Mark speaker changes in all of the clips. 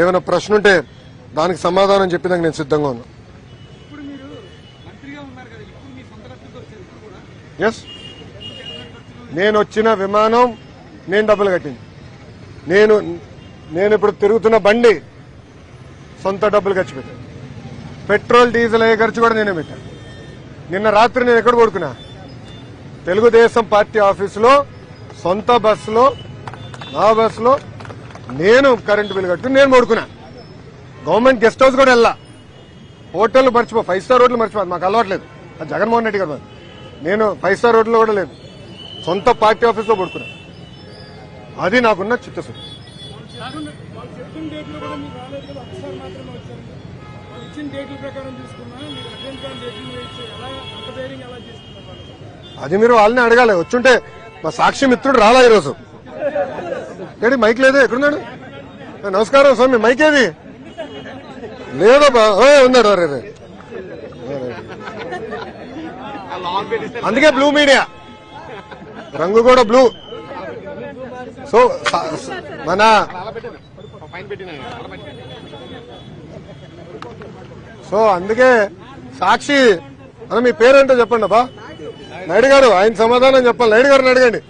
Speaker 1: ఏమైనా ప్రశ్న ఉంటే దానికి సమాధానం చెప్పేదానికి నేను సిద్ధంగా ఉన్నా. ఎస్ నేను వచ్చిన విమానం నేను డబ్బులు కట్టింది. నేను నేను ఇప్పుడు తిరుగుతున్న బండి సొంత డబ్బులు ఖర్చు పెట్టాను. పెట్రోల్ డీజిల్ అయ్యే ఖర్చు కూడా నేనే పెట్టాను నిన్న రాత్రి నేను ఎక్కడ పడుకున్నా? తెలుగుదేశం పార్టీ ఆఫీసులో సొంత బస్సులో నా బస్సులో నేను కరెంటు బిల్ కట్టుకుని నేను పడుకున్నా. గవర్నమెంట్ గెస్ట్ హౌస్ కూడా వెళ్ళా. హోటల్ మర్చిపో ఫైవ్ స్టార్ హోటల్ మర్చిపోదు మాకు అలవాట్లేదు అది జగన్మోహన్ రెడ్డి గారు నేను ఫైవ్ స్టార్ హోటల్లో కూడా లేదు. సొంత పార్టీ ఆఫీస్లో పడుకున్నా. అది నాకున్న చిత్తశుద్ధి. అది మీరు వాళ్ళని అడగాలి. వచ్చుంటే మా సాక్షి మిత్రుడు రాలా ఈరోజు. ఏడి మైక్ లేదే ఎక్కడున్నాడు? నమస్కారం స్వామి మైక్ ఏది? లేదబ్బా ఓ, ఉన్నాడు రే రే. అందుకే బ్లూ మీడియా. రంగు కూడా బ్లూ. సో మన సో అందుకే సాక్షి అన్న మీ పేరేంటో చెప్పండి అబ్బా నాయుడు గారు ఆయన సమాధానం చెప్పాలి. నాయుడు గారిని అడగండి.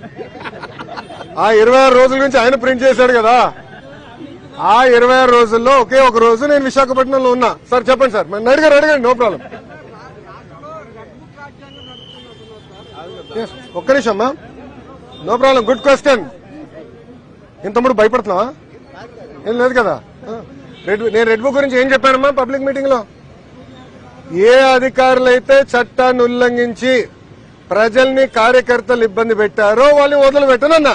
Speaker 1: ఆ ఇరవై ఆరు రోజుల నుంచి ఆయన ప్రింట్ చేశాడు కదా. ఆ ఇరవై ఆరు రోజుల్లో ఒకే ఒక రోజు నేను విశాఖపట్నంలో ఉన్నా. సార్ చెప్పండి సార్. మరి అడిగారు అడగండి నో ప్రాబ్లం. ఒక్క నిమిషం అమ్మా. No problem good question. ఇంతముడు భయపడుతున్నావా? ఏం లేదు కదా. రెడ్ నేను రెడ్ బుక్ గురించి ఏం చెప్పానమ్మా పబ్లిక్ మీటింగ్లో ఏ అధికారులైతే చట్టాన్ని ఉల్లంఘించి ప్రజల్ని కార్యకర్తలు ఇబ్బంది పెట్టారో వాళ్ళని వదిలిపెట్టనన్నా.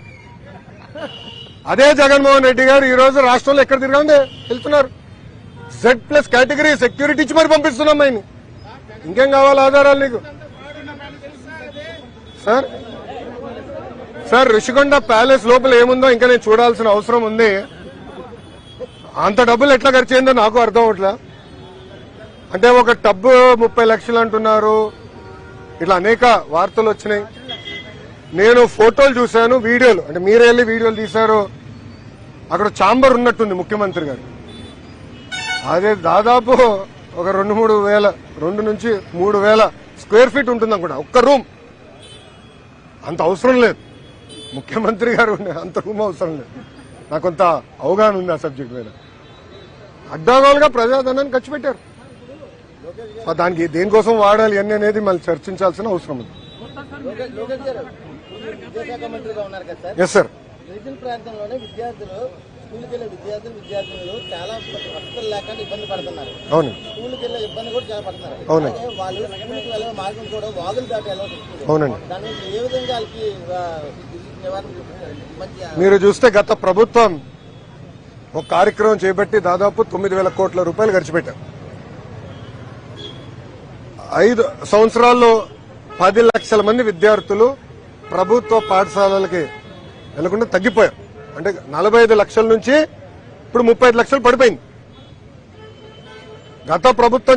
Speaker 1: అదే జగన్మోహన్ రెడ్డి గారు ఈ రోజు రాష్ట్రంలో ఎక్కడ తిరగండి? వెళ్తున్నారు. జెడ్ ప్లస్ కేటగిరీ సెక్యూరిటీ ఇచ్చి మరి పంపిస్తున్నాం ఆయన ఇంకేం కావాలి ఆధారాలు నీకు? సార్ సార్ ఋషికొండ ప్యాలెస్ లోపల ఏముందో ఇంకా నేను చూడాల్సిన అవసరం ఉంది. అంత డబ్బులు ఎట్లా ఖర్చు అయిందో నాకు అర్థం అవట్లే. అంటే ఒక టబ్బు ముప్పై లక్షలు అంటున్నారు. ఇట్లా అనేక వార్తలు వచ్చినాయి. నేను ఫోటోలు చూశాను వీడియోలు. అంటే మీరు వెళ్ళి వీడియోలు తీశారు? అక్కడ చాంబర్ ఉన్నట్టుంది ముఖ్యమంత్రి గారు. అదే దాదాపు ఒక రెండు మూడు వేల రెండు నుంచి మూడు వేల స్క్వేర్ ఫీట్ ఉంటుంది అనుకుంటా ఒక్క రూమ్. అంత అవసరం లేదు. ముఖ్యమంత్రి గారు అంత రూమ్ అవసరం లేదు. నాకు కొంత అవగాహన ఉంది ఆ సబ్జెక్ట్ మీద. అడ్డాగోలుగా ప్రజాధనాన్ని ఖర్చు పెట్టారు. దానికి దేనికోసం వాడాలి అని అనేది మళ్ళీ చర్చించాల్సిన అవసరం ఉంది.
Speaker 2: విద్యాశాఖ మంత్రిగా ఉన్నారు కదా సార్?
Speaker 1: ఎస్ సార్
Speaker 2: గిరిజన ప్రాంతంలోనే విద్యార్థులు స్కూల్కి వెళ్ళే విద్యార్థులు విద్యార్థినులు చాలా వసతులు లేకుండా ఇబ్బంది పడుతున్నారు.
Speaker 1: అవును.
Speaker 2: స్కూల్కి వెళ్ళే ఇబ్బంది కూడా చాలా పడుతున్నారు.
Speaker 1: అవునండి.
Speaker 2: వాళ్ళు స్కూల్కి వెళ్ళే మార్గం కూడా వాగులు దాటి వెళ్ళాల్సి వస్తుంది
Speaker 1: అవునండి.
Speaker 2: దాని ఏ విధంగా వాళ్ళకి
Speaker 1: మీరు చూస్తే గత ప్రభుత్వం ఒక కార్యక్రమం చేపట్టి దాదాపు తొమ్మిది వేల కోట్ల రూపాయలు ఖర్చు పెట్టారు. ఐదు సంవత్సరాల్లో పది లక్షల మంది విద్యార్థులు ప్రభుత్వ పాఠశాలలకి వెళ్ళకుండా తగ్గిపోయాం. అంటే నలభై ఐదు లక్షల నుంచి ఇప్పుడు ముప్పై ఐదు లక్షలు పడిపోయింది. గత ప్రభుత్వం